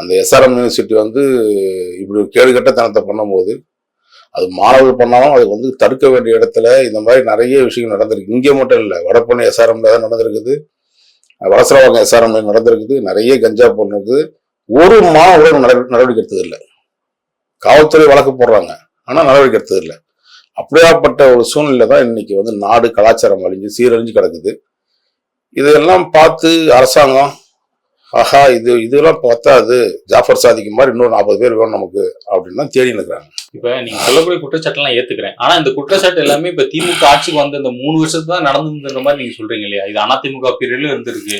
அந்த SRM university வந்து இப்படி ஒரு கேடுகட்டத்தனத்தை பண்ணும்போது அது மாணவர்கள் பண்ணாலும் அது வந்து தடுக்க வேண்டிய இடத்துல இந்த மாதிரி நிறைய விஷயங்கள் நடந்திருக்கு. இங்கே மட்டும் இல்லை வடப்பண்ணை எஸ்ஆர்எம்ல தான் நடந்திருக்குது. வலசரவாக்கம் எஸ்ஆர்எம்ல நடந்திருக்குது. நிறைய கஞ்சா பொருள் இருக்குது. ஒரு மாணவர்களும் நடவடிக்கை எடுத்தது இல்லை காவல்துறை வழக்கு போடுறாங்க. ஆனால் நடவடிக்கை எடுத்தது இல்லை. அப்படியாப்பட்ட ஒரு சூழ்நிலை தான் இன்னைக்கு வந்து நாடு கலாச்சாரம் அழிஞ்சு சீரழிஞ்சு கிடக்குது. இதெல்லாம் பார்த்து அரசாங்கம் ஆஹா இது இதெல்லாம் பத்தாது. ஜாஃபர் சாதிக்கு மாதிரி இன்னொரு நாற்பது பேர் வேணும் நமக்கு அப்படின்னு தான் தேடி நிற்கிறாங்க இப்ப நீங்க சொல்லக்கூடிய குற்றச்சாட்டுலாம் ஏத்துக்கிறேன். ஆனா இந்த குற்றச்சாட்டு எல்லாமே இப்ப திமுக ஆட்சிக்கு வந்த இந்த மூணு வருஷத்துக்கு தான் நடந்துன்ற மாதிரி நீங்க சொல்றீங்க இல்லையா? இது அதிமுக பீரியட்ல இருந்திருக்கு.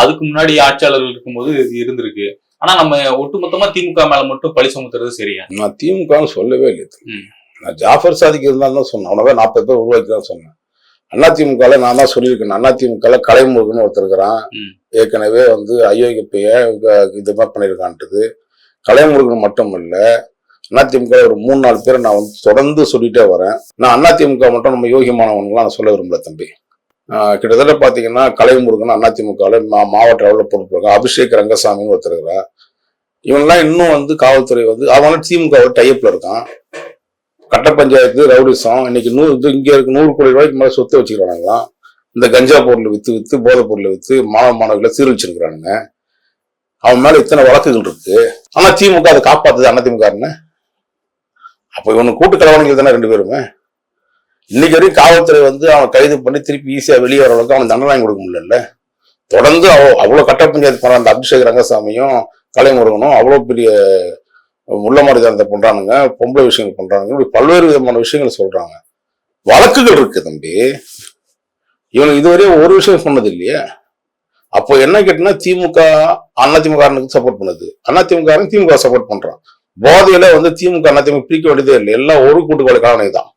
அதுக்கு முன்னாடி ஆட்சியாளர்கள் இருக்கும்போது இது இருந்திருக்கு. ஆனா நம்ம ஒட்டுமொத்தமா திமுக மேல மட்டும் பழி சுமத்துறது சரியா? நான் திமுகன்னு சொல்லவே இல்லை. நான் ஜாஃபர் சாதிக்கு இருந்தாலும் தான் சொன்னேன். அவனவே நாற்பது பேர் உருவாக்கிதான் சொன்னேன். அண்ணா திமுகல நான் தான் சொல்லியிருக்கேன். அண்ணா திமுகல கலைமுருகன் ஒருத்தர் இருக்கிறான். ஏற்கனவே வந்து அயோக்கிய இது மாதிரி பண்ணியிருக்கான்ட்டுது கலைமுருகன் மட்டும் இல்லை அதிமுக ஒரு மூணு நாலு பேரை நான் வந்து தொடர்ந்து சொல்லிட்டே வரேன். நான் அதிமுக மட்டும் நம்ம யோகியமானவங்களாம் நான் சொல்ல விரும்பல தம்பி. கிட்டத்தட்ட பார்த்தீங்கன்னா கலைமுருகன் அதிமுகவில் மா மாவட்ட அளவில் பொறுப்பு அபிஷேக் ரங்கசாமின்னு ஒருத்தர் இவன்லாம் இன்னும் வந்து காவல்துறை வந்து அவன் திமுக டைப்பில் இருக்கான். கட்ட பஞ்சாயத்து ரவுடிசம் இன்னைக்கு நூறு இது இருக்கு நூறு கோடி ரூபாய்க்கு மேலே சொத்து வச்சுக்கிறானுங்களாம் இந்த கஞ்சா பொருளை வித்து வித்து போதைப் பொருளை வித்து மாணவ மாணவர்களை சீரழிச்சிருக்கிறானுங்க. அவன் மேல இத்தனை வழக்குகள் இருக்கு. ஆனா திமுக அதை காப்பாத்துது அண்ணா அப்ப இவனு கூட்டு கலவரங்கள் தானே ரெண்டு பேருமே? இன்னைக்கு வரைக்கும் காவல்துறை வந்து அவன் கைது பண்ணி திருப்பி ஈஸியா வெளியே வர அளவுக்கு அவன் தண்டனை கொடுக்க முடியல தொடர்ந்து அவ அவ்வளவு கட்ட பஞ்சாயத்து பண்ண அந்த அபிஷேக் ரங்கசாமியும் கலைமுருகனும் அவ்வளவு பெரிய முள்ள மரியாதை பண்றானுங்க பொம்பளை விஷயங்கள் பண்றானுங்க. இப்படி பல்வேறு விதமான விஷயங்களை சொல்றாங்க. வழக்குகள் இருக்கு தம்பி. இவனுக்கு இதுவரையும் ஒரு விஷயம் சொன்னது இல்லையே? அப்போ என்ன கேட்டீங்கன்னா திமுக அதிமுக சப்போர்ட் பண்ணுது. அதிமுக திமுக சப்போர்ட் பண்றான். போதையில வந்து திமுக அதிமுக பிரிக்க வேண்டியதே இல்லை. எல்லாம் ஒரு கூட்டுக்கொலை காரணை தான்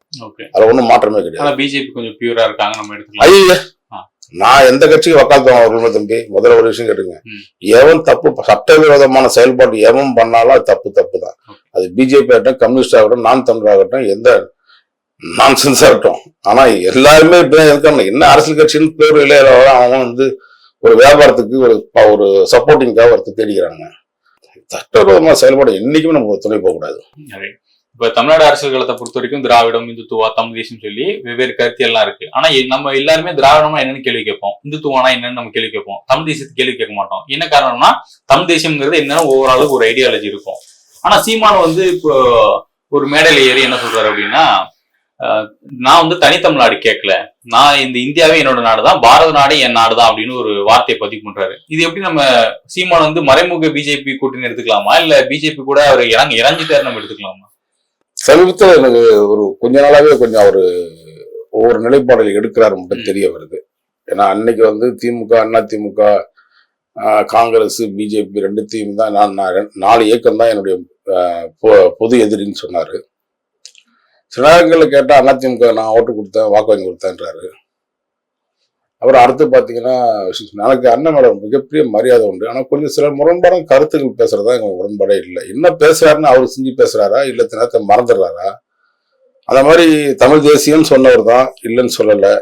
அதுல ஒண்ணும் மாற்றமே கிடையாது. பிஜேபி கொஞ்சம் பியூரா இருக்காங்க நம்ம எடுத்துக்கலாம். நான் எந்த கட்சிக்கு வக்காலத்து அவர்கள் தம்பி? முதல்ல ஒரு விஷயம் கேட்டுங்க. எவன் தப்பு சட்டவிரோதமான செயல்பாடு எவன் பண்ணாலும் அது தப்பு தப்பு தான். அது பிஜேபி ஆகட்டும் கம்யூனிஸ்ட் ஆகட்டும் நான் தமிழ் ஆகட்டும் எந்த நான் ஆகட்டும். ஆனா எல்லாருமே இப்ப இருக்காங்க. என்ன அரசியல் கட்சின்னு பேர் இல்லையா அவன் வந்து ஒரு வியாபாரத்துக்கு ஒரு ஒரு சப்போர்ட்டிங்காக ஒருத்தர் தேடிக்கிறாங்க. சட்டவிரோதமான செயல்பாடு என்னைக்குமே நம்ம துணை போகக்கூடாது. இப்ப தமிழ்நாடு அரசியல் களத்தை பொறுத்த வரைக்கும் திராவிடம் இந்துத்துவா தமிழ் தேசம் சொல்லி வெவ்வேறு கருத்தியெல்லாம் இருக்கு. ஆனா நம்ம எல்லாருமே திராவிடம்னா என்னன்னு கேள்வி கேட்போம். இந்துத்துவானா என்னன்னு நம்ம கேள்வி கேட்போம். தமிழ் தேசத்துக்கு கேள்வி கேட்க மாட்டோம். என்ன காரணம்னா தமிழ் தேசம்ங்கிறது என்னன்னு ஓவராலுக்கு ஒரு ஐடியாலஜி இருக்கும். ஆனா சீமான் வந்து இப்போ ஒரு மேடையில ஏறி என்ன சொல்றாரு அப்படின்னா நான் வந்து தனித்தமிழ்நாடு கேட்கல. நான் இந்த இந்தியாவே என்னோட நாடு தான் பாரத நாடு என் நாடு தான் அப்படின்னு ஒரு வார்த்தையை பதிவு பண்றாரு. இது எப்படி நம்ம சீமான் வந்து மறைமுக பிஜேபி கூட்டணி எடுத்துக்கலாமா? இல்ல பிஜேபி கூட அவர் இறங்க இறங்கிட்டாரு நம்ம எடுத்துக்கலாமா? சமீபத்தில் எனக்கு ஒரு கொஞ்ச நாளாவே கொஞ்சம் அவரு ஒவ்வொரு நிலைப்பாடுகள் எடுக்கிறாரு மட்டும். தெரிய வருது. ஏன்னா அன்னைக்கு வந்து திமுக அண்ணா திமுக காங்கிரஸ் பிஜேபி ரெண்டுத்தையும் தான். நான் ரெண்டு- நாலு இயக்கம் தான் என்னுடைய பொது எதிரின்னு சொன்னாரு. சில நேரங்களில் கேட்டால் அதிமுக நான் ஓட்டு கொடுத்தேன் வாக்கு வாங்கி கொடுத்தேன்றாரு. அப்புறம் அடுத்து பார்த்தீங்கன்னா எனக்கு அண்ணன் மேடம் மிகப்பெரிய மரியாதை உண்டு. ஆனால் கொஞ்சம் சில முரண்பாடான கருத்துக்கள் பேசுறதா எங்களுக்கு உடன்பாடே இல்லை. என்ன பேசுறாருன்னு அவர் செஞ்சு பேசுறாரா? இல்லை நேரத்தை மறந்துடுறாரா? அந்த மாதிரி தமிழ் தேசியம்னு சொன்னவர் தான் இல்லைன்னு சொல்லலை.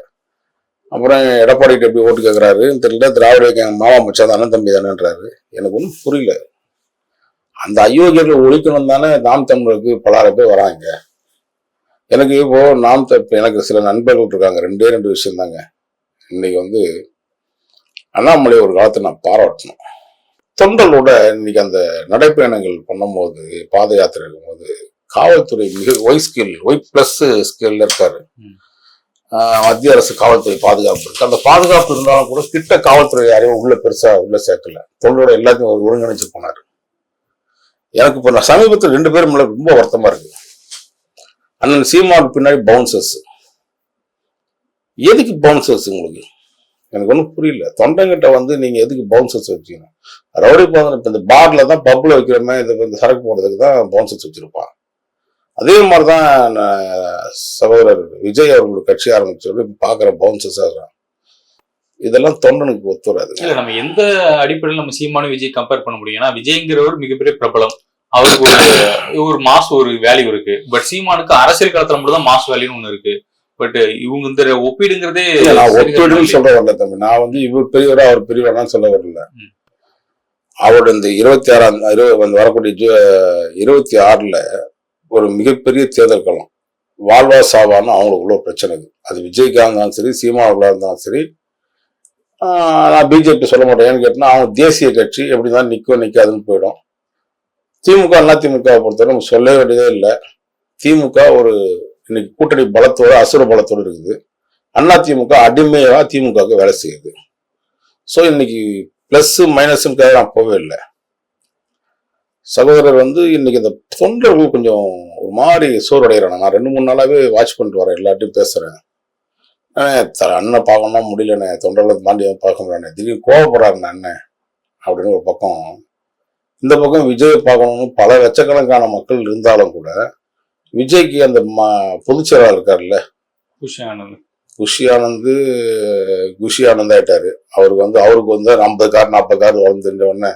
அப்புறம் எடப்பாடிகிட்ட எப்படி ஓட்டு கேட்குறாரு தெரியல திராவிட இயக்கம் மாமா மச்சான் அண்ணன் தம்பி தானேன்றாரு. எனக்கு ஒன்றும் புரியல. அந்த அயோக்கியர்கள் ஒழிக்கணும் தானே நாம் தமிழருக்கு பலாயிரம் பேர் வராங்க. எனக்கு இப்போ நாம் த- இப்ப எனக்கு சில நண்பர்கள் இருக்காங்க. ரெண்டே ரெண்டு விஷயம் தாங்க இன்னைக்கு வந்து அண்ணாமலை ஒரு காலத்தை நான் பாராட்டணும். தொண்டர்களோட இன்னைக்கு அந்த நடைப்பயணங்கள் பண்ணும்போது பாத யாத்திரை இருக்கும்போது காவல்துறை மிக ஒய் ஸ்கில் ஒய் பிளஸ் ஸ்கில்ல இருக்காரு. மத்திய அரசு காவல்துறை பாதுகாப்பு இருக்கு. அந்த பாதுகாப்பு இருந்தாலும் கூட கிட்ட காவல்துறை யாரையும் உள்ள பெருசா உள்ள சேர்க்கல. தொண்டரோட எல்லாத்தையும் ஒரு ஒருங்கிணைச்சு போனாரு. எனக்கு இப்போ நான் சமீபத்தில் ரெண்டு பேரும் ரொம்ப வருத்தமா இருக்கு. அண்ணன் சீமாவுக்கு பின்னாடி பவுன்சர்ஸ் எதுக்கு பவுன்சர்ஸ் உங்களுக்கு? எனக்கு ஒன்றும் புரியல. தொண்டைங்கிட்ட வந்து நீங்கள் எதுக்கு பவுன்சர்ஸ் வச்சுக்கணும் ரவுடி போது இப்போ இந்த பார்ல தான் பப்பில் வைக்கிற மாதிரி இந்த இந்த சரக்கு போடுறதுக்கு தான் பவுன்சர்ஸ் வச்சுருப்பான். அதே மாதிரி தான் நான் சகோதரர் விஜய் அவர்களுடைய கட்சி ஆரம்பிச்சோட பார்க்குற பவுன்சர்ஸ் ஆகிறான் இதெல்லாம் தொண்டனுக்கு ஒத்து வராது நம்ம எந்த அடிப்படையில் நம்ம சீமான விஜய் கம்பேர் பண்ண முடியும்? ஏன்னா விஜய்ங்கிறவர் மிகப்பெரிய பிரபலம். அவருக்கு ஒரு ஒரு மாஸ் ஒரு வேல்யூ இருக்கு. பட் சீமானுக்கு அரசியல் களத்துல மட்டும் தான் மாஸ் வேல்யூன்னு ஒண்ணு இருக்கு. பட் இவங்க இந்த ஒப்பீடுங்கிறதே நான் ஒப்பிடுன்னு. சொல்ல வரல தம்பி. நான் வந்து இவர் பெரியவரா அவர் பெரியவரான்னு சொல்ல வரல. அவரோட இந்த இருபத்தி ஆறாம் இரு- வந்து வரக்கூடிய இருபத்தி ஆறுல ஒரு மிகப்பெரிய தேர்தல் களம். வாழ்வா சாவான்னு அவங்களுக்குள்ள ஒரு பிரச்சனை இது அது விஜய்க்காக இருந்தாலும் சரி சீமாவுக்குள்ள இருந்தாலும் சரி நான் பிஜேபி சொல்ல மாட்டேன். ஏன்னு கேட்டா அவங்க தேசிய கட்சி எப்படி தான் நிற்கும் நிற்காதுன்னு போயிடும். திமுக அண்ணா திமுகவை பொறுத்தவரை நம்ம சொல்ல வேண்டியதே இல்லை. திமுக ஒரு இன்னைக்கு கூட்டணி பலத்தோடு அசுர பலத்தோடு இருக்குது. அண்ணா திமுக அடிமையாக திமுகவுக்கு வேலை செய்யுது. ஸோ இன்னைக்கு பிளஸ் மைனஸுக்காக நான் போகவே இல்லை. சகோதரர் வந்து இன்னைக்கு இந்த தொண்டர்கள் கொஞ்சம் ஒரு மாதிரி சோர்வடைகிறாங்க. நான் ரெண்டு மூணு நாளாகவே வாட்ச் பண்ணிட்டு வரேன் எல்லார்ட்டையும் பேசுகிறேன் த- அண்ணன் பார்க்கணும் முடியலண்ணே தொண்டர்களை தாண்டி பார்க்க முடியலண்ணே திடீர்னு கோவப்படுறாருண்ணே அண்ணன் அப்படின்னு ஒரு பக்கம் இந்த பக்கம் விஜய் பார்க்கணும்னு பல லட்சக்கணக்கான மக்கள் இருந்தாலும் கூட விஜய்க்கு அந்த ம பொதுச் செயலாளர் இருக்கார்ல? குஷி ஆனந்த். குஷி ஆனந்து குஷி ஆனந்த் ஆயிட்டாரு. அவருக்கு வந்து அவருக்கு வந்து ஐம்பது கார் நாற்பது கார் வளர்ந்துட்ட உடனே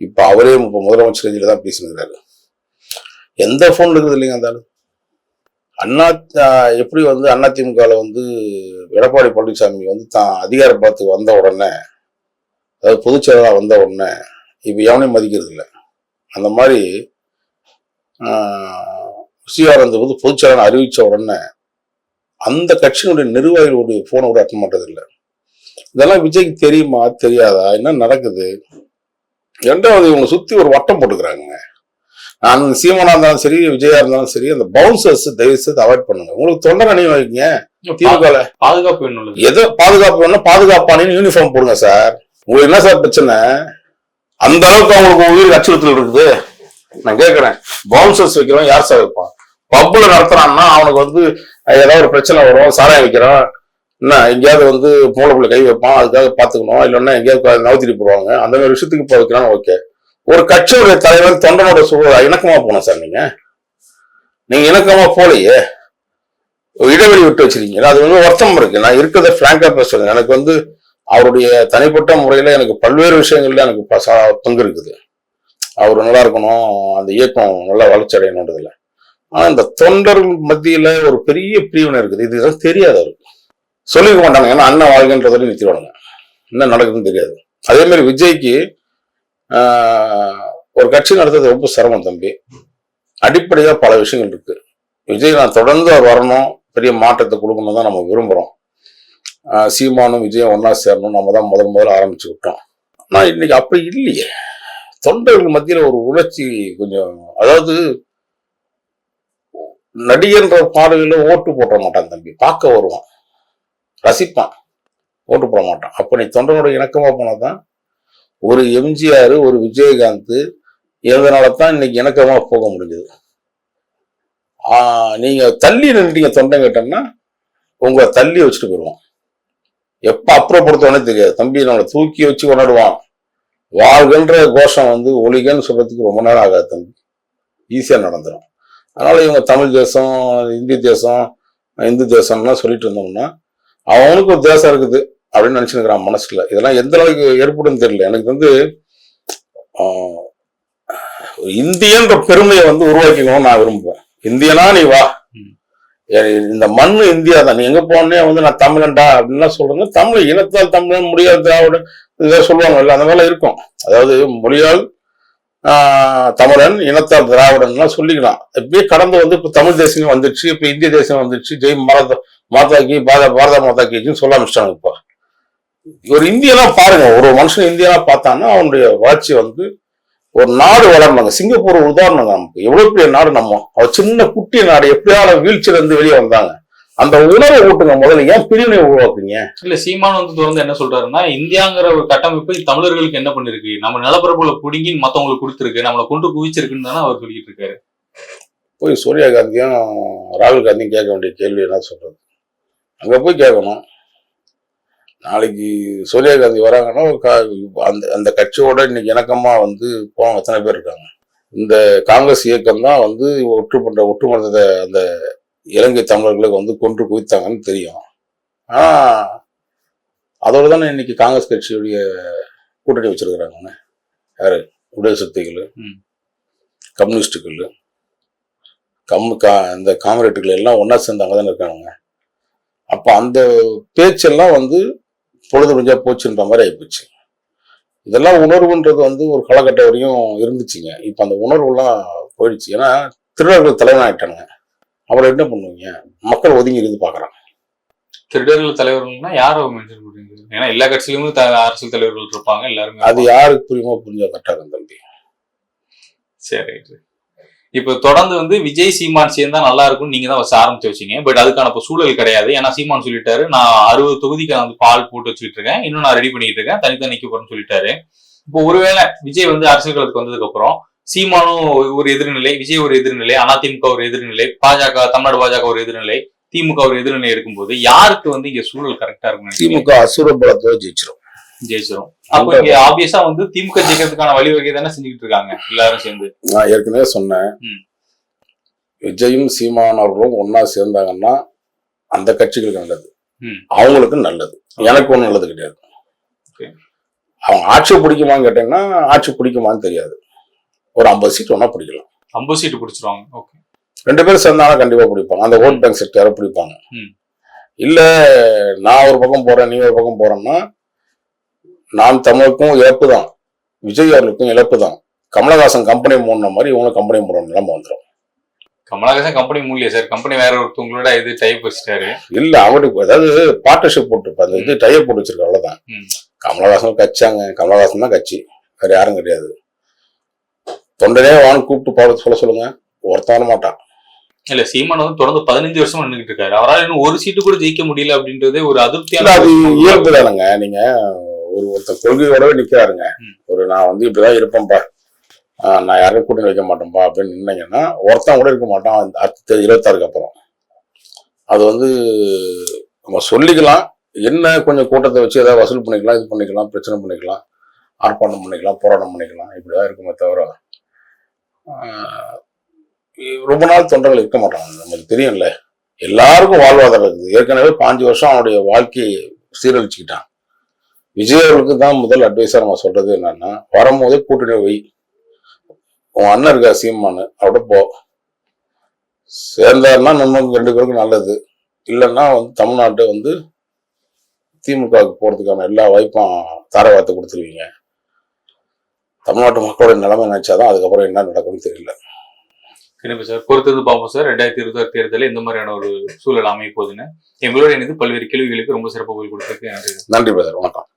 இப்ப அவரே இப்ப முதலமைச்சர் ரேஞ்சில தான் பேசினுக்கிறாரு எந்த போன் இருக்குது இல்லைங்க அந்த ஆளு? அண்ணா எப்படி வந்து அதிமுகவில் வந்து எடப்பாடி பழனிசாமி வந்து தான் அதிகார பலத்துக்கு வந்த உடனே அதாவது பொதுச் செயலாளர் வந்த உடனே இப்ப எவனையும் மதிக்கிறது இல்லை அந்த மாதிரி குஷியானந்த் வந்து பொதுச் செயலாளர் அறிவிச்ச உடனே அந்த கட்சியினுடைய நிர்வாகிகளுடைய போனை கூட அட்டன் பண்றது இல்ல இதெல்லாம் விஜய்க்கு தெரியுமா? தெரியாதா? என்ன நடக்குது? ரெண்டாவது இவங்க சுத்தி ஒரு வட்டம் போட்டுக்கிறாங்க. நான் சீமானா இருந்தாலும் சரி விஜயா இருந்தாலும் சரி அந்த பவுன்சர்ஸ் தயவு செய்து அவாய்ட் பண்ணுங்க. உங்களுக்கு தொண்டை அணி வைங்க. திமுக பாதுகாப்பு? எதோ? பாதுகாப்பு பாதுகாப்பானு யூனிஃபார்ம் போடுங்க சார். உங்களுக்கு என்ன சார் பிரச்சனை? அந்த அளவுக்கு அவங்களுக்கு உயிர் அச்சுறுத்தல் இருக்குது. நான் கேட்கறேன் பவுன்சர்ஸ் வைக்கிறோம் யார் சார் வைப்பான்? பப்புல நடத்துறான்னா அவனுக்கு வந்து ஏதாவது ஒரு பிரச்சனை வரும் சாராயம் வைக்கிறான். என்ன எங்கேயாவது வந்து மூளைக்குள்ள கை வைப்பான் அதுக்காக பாத்துக்கணும். இல்லைன்னா எங்கேயாவது நவுத்திட்டு போடுவாங்க. அந்த மாதிரி விஷயத்துக்கு இப்போ வைக்கிறான் ஓகே ஒரு கட்சியோட தலைவர் தொண்டனோட சூழல் இணக்கமா போனோம் சார் நீங்க. நீங்க இணக்கமா போலையே. இடைவெளி விட்டு வச்சிருக்கீங்க. அது வந்து வருத்தம் இருக்கு. நான் இருக்கிறத பிளாங்கா பேசுறேன் எனக்கு வந்து அவருடைய தனிப்பட்ட முறையில எனக்கு பல்வேறு விஷயங்கள்ல எனக்கு பங்கு இருக்குது அவர் நல்லா இருக்கணும் அந்த இயக்கம் நல்லா வளர்ச்சி அடையணுன்றதுல. ஆனா இந்த தொண்டர்கள் மத்தியில ஒரு பெரிய பிரிவினை இருக்குது. இதுதான் தெரியாது அவருக்கு. சொல்லிக்க மாட்டாங்க ஏன்னா அண்ணன் வாழ்கின்றதோட நிறுத்திடுவாங்க என்ன நடக்குதுன்னு தெரியாது. அதே மாதிரி விஜய்க்கு ஒரு கட்சி நடத்துறது ரொம்ப சிரமம் தம்பி. அடிப்படையாக பல விஷயங்கள் இருக்கு. விஜய் நான் தொடர்ந்து அவர் வரணும் பெரிய மாற்றத்தை கொடுக்கணும் தான் நம்ம விரும்புகிறோம் சீமானும் விஜயம் ஒன்னா சேரணும் நம்ம தான் முதல் முதல்ல ஆரம்பிச்சு விட்டோம். ஆனால் இன்னைக்கு அப்படி இல்லையே. தொண்டர்கள் மத்தியில் ஒரு உணர்ச்சி கொஞ்சம் அதாவது நடிகன்ற பார்வையில ஓட்டு போட்ட மாட்டான் தம்பி. பார்க்க வருவான். ரசிப்பான். ஓட்டு போட மாட்டான். அப்போ நீ தொண்டனோட போனால் தான் ஒரு எம்ஜிஆர் ஒரு விஜயகாந்த் இதனால தான் இன்னைக்கு இணக்கமாக போக முடிஞ்சது. நீங்கள் தள்ளி நின்றுட்டீங்க தொண்டை கேட்டோம்னா உங்களை தள்ளி வச்சுட்டு போயிடுவான் எப்ப அப்புறப்படுத்தவனே தெரியாது. தம்பி நம்மளை தூக்கி வச்சு கொண்டாடுவான். வாழ்கன்ற கோஷம் வந்து ஒளிகன்னு சொல்றதுக்கு ரொம்ப நேரம் ஆகாது தம்பி. ஈஸியா நடந்துடும் அதனால இவங்க தமிழ் தேசம் இந்தி தேசம் இந்து தேசம்லாம் சொல்லிட்டு இருந்தோம்னா அவனுக்கு ஒரு தேசம் இருக்குது அப்படின்னு நினைச்சுக்கிறான் மனசுல. இதெல்லாம் எந்த அளவுக்கு ஏற்படும் தெரியல. எனக்கு வந்து இந்தியன்ற பெருமையை வந்து உருவாக்கிக்கணும்னு நான் விரும்புவேன். இந்தியனா நீ வா. இந்த மண் இந்தியா தான். நீ எங்க போனே வந்து நான் தமிழன்டா அப்படின்லாம் சொல்றேங்க தமிழ் இனத்தால் தமிழன் முடியாத திராவிட சொல்லுவாங்க. சொல்லுவாங்கல்ல அந்த மாதிரிலாம் இருக்கும். அதாவது மொழியால் தமிழன் இனத்தால் திராவிடன்லாம் சொல்லிக்கலாம். இப்படியே கடந்து வந்து இப்போ தமிழ் தேசம் வந்துடுச்சு. இப்போ இந்திய தேசம் வந்துடுச்சு. ஜெய் பாரத மாதா கி பாரத பாரத மாதா கின்னு சொல்ல ஆரம்பிச்சிட்டாங்க இப்போ. ஒரு இந்தியனா பாருங்க. ஒரு மனுஷன் இந்தியனா பார்த்தான்னா அவனுடைய வளர்ச்சி வந்து ஒரு நாடு வளரணுங்க சிங்கப்பூர் உதாரணம் நமக்கு எவ்வளவு பெரிய நாடு நம்ம. அவ சின்ன குட்டி நாடு எப்படியாவது வீழ்ச்சியில இருந்து வெளியே வந்தாங்க. அந்த உணர்வை ஊட்டுங்க முதல்ல. ஏன் பிரிவினை உருவாக்குங்க இல்ல சீமான் வந்து தொடர்ந்து என்ன சொல்றாருன்னா இந்தியாங்கிற ஒரு கட்டமைப்பு தமிழர்களுக்கு என்ன பண்ணிருக்கு? நம்ம நிலப்பரப்புல புடுங்கி மத்தவங்களுக்கு கொடுத்துருக்கு. நம்மளை கொண்டு குவிச்சிருக்குன்னு தானே அவர் சொல்லிட்டு இருக்காரு. போய் சோனியா காந்தியும் ராகுல் காந்தியும் கேட்க வேண்டிய கேள்வி என்ன சொல்றது? அங்க போய் கேட்கணும். நாளைக்கு சோனியா காந்தி வராங்கன்னா அந்த அந்த கட்சியோட இன்னைக்கு இணக்கமா வந்து போனவங்க எத்தனை பேர் இருக்காங்க? இந்த காங்கிரஸ் இயக்கம் தான் வந்து ஒற்று பண்ற ஒட்டுமொத்த அந்த இலங்கை தமிழர்களுக்கு வந்து கொன்று குவித்தாங்கன்னு தெரியும். ஆனா அதோட தானே இன்னைக்கு காங்கிரஸ் கட்சியுடைய கூட்டணி வச்சிருக்கிறாங்க யாரு? உடல் சக்திகள். கம்யூனிஸ்டுகள் கம் கா இந்த காமரேட்டுகள் எல்லாம் ஒண்ணா சேர்ந்து அங்கே தானே இருக்காங்க. அப்போ அந்த பேச்செல்லாம் வந்து பொழுது முடிஞ்சா போச்சுன்ற மாதிரி ஆயிப்போச்சு. இதெல்லாம் உணர்வுன்றது வந்து ஒரு காலகட்டம் வரையும் இருந்துச்சுங்க. இப்போ அந்த உணர்வுலாம் போயிடுச்சு. ஏன்னா திருடர்கள் தலைவன் ஆயிட்டானுங்க அப்புறம் என்ன பண்ணுவீங்க? மக்கள் ஒதுங்கி இருந்து பார்க்குறாங்க திருடர்கள் தலைவர்கள்னா யாரை மென்ஷன் ஏன்னா எல்லா கட்சியிலுமே த- அரசியல் தலைவர்கள் இருப்பாங்க எல்லாருமே அது யாருக்கு புரியுமோ புரிஞ்சா கரெக்டாக தம்பி. சரி. இப்ப தொடர்ந்து வந்து விஜய் சீமான் சேர்ந்தா நல்லா இருக்கும்னு நீங்க தான் வச்சு ஆரம்பிச்சு வச்சீங்க. பட் அதுக்கான இப்போ சூழல் கிடையாது. ஏன்னா சீமான் சொல்லிட்டாரு நான் அறுபது தொகுதிக்கு வந்து பால் போட்டு வச்சுட்டு இருக்கேன். இன்னும் நான் ரெடி பண்ணிட்டு இருக்கேன். தனித்தனி நிக்க போறேன்னு சொல்லிட்டாரு. இப்போ ஒருவேளை விஜய் வந்து அரசியல் களத்துக்கு வந்ததுக்கு அப்புறம் சீமானும் ஒரு எதிர்நிலை விஜய் ஒரு எதிர்நிலை அதிமுக ஒரு எதிர்நிலை பாஜக தமிழ்நாடு பாஜக ஒரு எதிர்நிலை திமுக ஒரு எதிர்நிலை இருக்கும்போது யாருக்கு வந்து இங்க சூழல் கரெக்டா இருக்கும் திமுக அசுர பலத்தோட ஜெயிச்சிடும் ஜெயிச்சிரும். அப்போ இங்க ஆப்வியஸா வந்து திமுக ஜெயிக்கிறதுக்கான வழிவகை தானே செஞ்சுக்கிட்டு இருக்காங்க எல்லாரும் சேர்ந்து. நான் ஏற்கனவே சொன்னேன். விஜயும் சீமான் அவர்களும் ஒன்னா சேர்ந்தாங்கன்னா அந்த கட்சிகளுக்கு நல்லது. அவங்களுக்கு நல்லது. எனக்கு ஒன்றும் நல்லது கிடையாது. அவங்க ஆட்சி பிடிக்குமான்னு கேட்டீங்கன்னா ஆட்சி பிடிக்குமான்னு தெரியாது. ஒரு ஐம்பது சீட் ஒன்றா பிடிக்கலாம். ஐம்பது சீட்டு பிடிச்சிருவாங்க. ஓகே. ரெண்டு பேரும் சேர்ந்தாலும் கண்டிப்பா பிடிப்பாங்க. அந்த ஓட் பேங்க் செக்டரை பிடிப்பாங்க. ம். இல்ல நான் ஒரு பக்கம் போறேன் நீ ஒரு பக்கம் போறேன்னா நான் தமிழுக்கும் இழப்பு தான் விஜய் அவர்களுக்கும் இழப்பு தான் கமலஹாசன் கம்பெனி மூடின மாதிரி இவங்களும் கம்பெனி மூடணும் நிலைமை வந்துடும் கமலஹாசன் கம்பெனி மூலியா சார் கம்பெனி வேற ஒருத்தவங்களோட இது டைப் வச்சுட்டாரு. இல்ல அவருக்கு அதாவது பார்ட்னர்ஷிப் போட்டுருப்பா அந்த இது டைப் போட்டு வச்சிருக்க அவ்வளவுதான். கமலஹாசன் கட்சியாங்க. கமலஹாசன் தான் கட்சி. வேற யாரும் கிடையாது. தொண்டனே வான்னு கூப்பிட்டு பாட சொல்ல சொல்லுங்க. ஒருத்தன் வர மாட்டான். இல்ல சீமான் வந்து தொடர்ந்து பதினஞ்சு வருஷமா நின்றுட்டு இருக்காரு. அவரால் இன்னும் ஒரு சீட்டு கூட ஜெயிக்க முடியல அப்படின்றதே ஒரு அதிருப்தியான அது. இயல்பு தானுங்க. நீங்க ஒரு ஒருத்தர் கொள்கையோடவே நிக்கிறாருங்க. ம். ஒரு நான் வந்து இப்படிதான் இருப்பேன்பா நான் யாரும் கூட்டணி வைக்க மாட்டேன்பா அப்படின்னு நின்னீங்கன்னா ஒருத்தன் கூட இருக்க மாட்டான். அடுத்த இருபத்தாறுக்கு அப்புறம். அது வந்து நம்ம சொல்லிக்கலாம். என்ன கொஞ்சம் கூட்டத்தை வச்சு ஏதாவது வசூல் பண்ணிக்கலாம் இது பண்ணிக்கலாம் பிரச்சனை பண்ணிக்கலாம் ஆர்ப்பாட்டம் பண்ணிக்கலாம் போராட்டம் பண்ணிக்கலாம். இப்படிதான் இருக்குமே தவிர ரொம்ப நாள் தொண்டர்கள் இருக்க மாட்டாங்க. நமக்கு தெரியும்ல. எல்லாருக்கும் வாழ்வாதாரம் இருக்குது. ஏற்கனவே பாஞ்சு வருஷம் அவனுடைய வாழ்க்கையை சீரழிச்சுக்கிட்டான். விஜய் அவர்களுக்கு தான் முதல் அட்வைஸா நம்ம சொல்றது என்னன்னா வரும்போதே கூட்டணி வை உன் அண்ணன் இருக்கா சீமானு அவட போ. சேர்ந்தாருன்னா நம்ம ரெண்டு பேருக்கும் நல்லது. இல்லைன்னா வந்து தமிழ்நாட்டை வந்து திமுகவுக்கு போறதுக்கான எல்லா வாய்ப்பும் தாரவாத்து கொடுத்துருவீங்க. தமிழ்நாட்டு மக்களோட நிலைமை நினைச்சாதான் அதுக்கப்புறம் என்ன நடக்கும்னு தெரியல. கண்டிப்பா சார். பொறுத்தது பார்ப்போம் சார். ரெண்டாயிரத்தி இருபத்தாறு தேர்தலில் இந்த மாதிரியான ஒரு சூழல் அமைய போகுதுன்னு எங்களோட இணைந்து பல்வேறு கேள்விகளுக்கு ரொம்ப சிறப்பாக பதில் கொடுத்ததுக்கு நன்றி. நன்றி பிரதர் வணக்கம்.